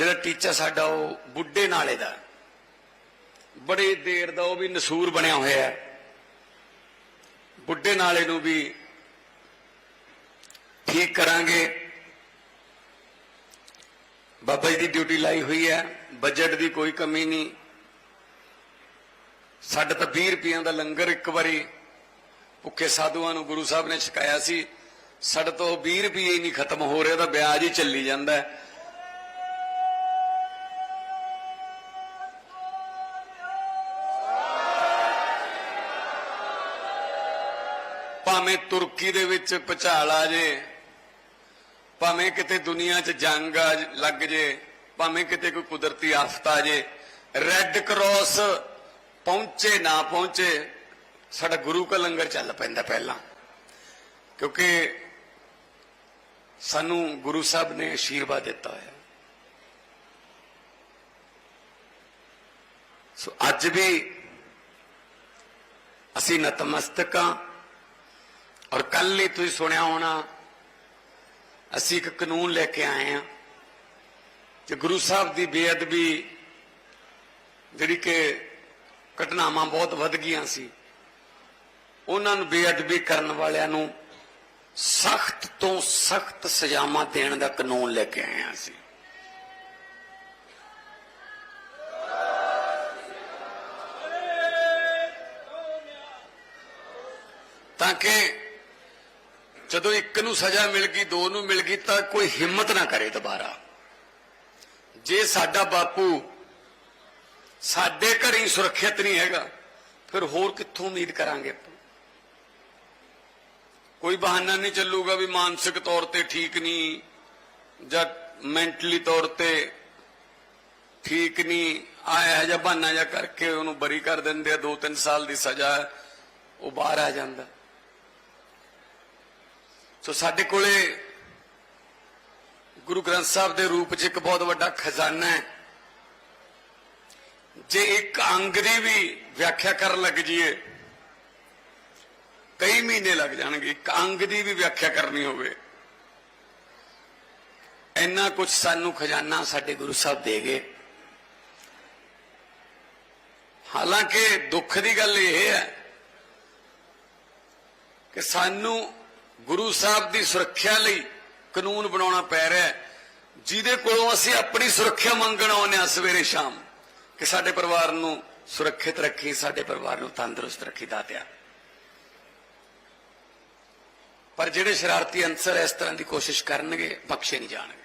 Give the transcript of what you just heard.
ਜਿਹੜਾ ਟੀਚਾ ਸਾਡਾ ਉਹ ਬੁੱਢੇ ਨਾਲੇ ਦਾ। ਬੜੇ ਦੇਰ ਦਾ ਉਹ ਵੀ ਨਸੂਰ ਬਣਿਆ ਹੋਇਆ ਹੈ। ਬੁੱਢੇ ਨਾਲੇ ਨੂੰ ਵੀ ਠੀਕ ਕਰਾਂਗੇ। ਬਾਬਾ ਜੀ ਦੀ ਡਿਊਟੀ ਲਾਈ ਹੋਈ ਹੈ। ਬਜਟ ਦੀ ਕੋਈ ਕਮੀ ਨਹੀਂ। ਸਾਡਾ ਤਾਂ 20 ਰੁਪਈਆਂ ਦਾ ਲੰਗਰ ਇੱਕ ਵਾਰੀ ਭੁੱਖੇ ਸਾਧੂਆਂ ਨੂੰ ਗੁਰੂ ਸਾਹਿਬ ਨੇ ਛਕਾਇਆ ਸੀ। ਸਾਡੇ ਤੋਂ 20 ਰੁਪਏ ਹੀ ਨਹੀਂ ਖਤਮ ਹੋ ਰਿਹਾ ਤਾਂ ਵਿਆਜ ਹੀ ਚੱਲੀ ਜਾਂਦਾ ਹੈ। ਭਾਵੇਂ ਤੁਰਕੀ ਦੇ ਵਿੱਚ ਭਚਾਲ ਆ ਜੇ, ਭਾਵੇਂ ਕਿਤੇ ਦੁਨੀਆ 'ਚ ਜੰਗ ਆ ਲੱਗ ਜੇ, ਭਾਵੇਂ ਕਿਤੇ ਕੋਈ ਕੁਦਰਤੀ ਆਫਤ ਆ ਜੇ ਰੈੱਡ ਕਰਾਸ ਪਹੁੰਚੇ ਨਾ ਪਹੁੰਚੇ, ਸਾਡਾ ਗੁਰੂ ਕਾ ਲੰਗਰ ਚੱਲ ਪੈਂਦਾ ਪਹਿਲਾਂ। ਕਿਉਂਕਿ ਸਾਨੂੰ ਗੁਰੂ ਸਾਹਿਬ ਨੇ ਆਸ਼ੀਰਵਾਦ ਦਿੱਤਾ ਹੋਇਆ। ਸੋ ਅੱਜ ਵੀ ਅਸੀਂ ਨਤਮਸਤਕ ਹਾਂ ਔਰ ਕੱਲ ਹੀ ਤੁਸੀਂ ਸੁਣਿਆ ਹੋਣਾ, ਅਸੀਂ ਇੱਕ ਕਾਨੂੰਨ ਲੈ ਕੇ ਆਏ ਹਾਂ ਕਿ ਗੁਰੂ ਸਾਹਿਬ ਦੀ ਬੇਅਦਬੀ ਜਿਹੜੀ ਕਿ ਘਟਨਾਵਾਂ ਬਹੁਤ ਵੱਧ ਗਈਆਂ ਸੀ, ਉਹਨਾਂ ਨੂੰ ਬੇਅਦਬੀ ਕਰਨ ਵਾਲਿਆਂ ਨੂੰ ਸਖਤ ਤੋਂ ਸਖਤ ਸਜ਼ਾਵਾਂ ਦੇਣ ਦਾ ਕਾਨੂੰਨ ਲੈ ਕੇ ਆਏ ਹਾਂ ਅਸੀਂ। ਤਾਂ ਕਿ ਜਦੋਂ ਇੱਕ ਨੂੰ ਸਜ਼ਾ ਮਿਲ ਗਈ, ਦੋ ਨੂੰ ਮਿਲ ਗਈ, ਤਾਂ ਕੋਈ ਹਿੰਮਤ ਨਾ ਕਰੇ ਦੁਬਾਰਾ ਜੇ ਸਾਡਾ ਬਾਪੂ ਸਾਡੇ ਘਰ ਹੀ ਸੁਰੱਖਿਅਤ ਨਹੀਂ ਹੈਗਾ, ਫਿਰ ਹੋਰ ਕਿੱਥੋਂ ਉਮੀਦ ਕਰਾਂਗੇ ਆਪਾਂ? ਕੋਈ ਬਹਾਨਾ ਨਹੀਂ ਚੱਲੂਗਾ ਵੀ ਮਾਨਸਿਕ ਤੌਰ ਤੇ ਠੀਕ ਨਹੀਂ, ਜਾਂ ਮੈਂਟਲੀ ਤੌਰ ਤੇ ਠੀਕ ਨਹੀਂ ਆਇਆ ਜਾਂ ਬਹਾਨਾ ਜਾਂ ਕਰਕੇ ਉਹਨੂੰ ਬਰੀ ਕਰ ਦਿੰਦੇ ਆ 2-3 ਸਾਲ ਦੀ ਸਜ਼ਾ, ਉਹ ਬਾਹਰ ਆ ਜਾਂਦਾ ਸੋ ਸਾਡੇ ਕੋਲੇ ਗੁਰੂ ਗ੍ਰੰਥ ਸਾਹਿਬ ਦੇ ਰੂਪ 'ਚ ਇੱਕ ਬਹੁਤ ਵੱਡਾ ਖਜ਼ਾਨਾ ਹੈ। ਜੇ ਇੱਕ ਅੰਗ ਦੀ ਵੀ ਵਿਆਖਿਆ ਕਰਨ ਲੱਗ ਜਾਈਏ, ਕਈ ਮਹੀਨੇ ਲੱਗ ਜਾਣਗੇ, ਇੱਕ ਅੰਗ ਦੀ ਵੀ ਵਿਆਖਿਆ ਕਰਨੀ ਹੋਵੇ। ਇੰਨਾ ਕੁਝ ਸਾਨੂੰ ਖਜ਼ਾਨਾ ਸਾਡੇ ਗੁਰੂ ਸਾਹਿਬ ਦੇ ਗਏ। ਹਾਲਾਂਕਿ ਦੁੱਖ ਦੀ ਗੱਲ ਇਹ ਹੈ ਕਿ ਸਾਨੂੰ ਗੁਰੂ ਸਾਹਿਬ ਦੀ ਸੁਰੱਖਿਆ ਲਈ ਕਾਨੂੰਨ ਬਣਾਉਣਾ ਪੈ ਰਿਹਾ ਹੈ। ਜਿਹਦੇ ਕੋਲੋਂ ਅਸੀਂ ਆਪਣੀ ਸੁਰੱਖਿਆ ਮੰਗਣ ਆਉਂਦੇ ਹਾਂ ਸਵੇਰੇ ਸ਼ਾਮ, ਕਿ ਸਾਡੇ ਪਰਿਵਾਰ ਨੂੰ ਸੁਰੱਖਿਅਤ ਰੱਖੀ, ਸਾਡੇ ਪਰਿਵਾਰ ਨੂੰ ਤੰਦਰੁਸਤ ਰੱਖੀ ਦਾਤਿਆ ਪਰ ਜਿਹੜੇ ਸ਼ਰਾਰਤੀ ਅੰਸਰ ਇਸ ਤਰ੍ਹਾਂ ਦੀ ਕੋਸ਼ਿਸ਼ ਕਰਨਗੇ, ਬਖਸ਼ੇ ਨਹੀਂ ਜਾਣਗੇ।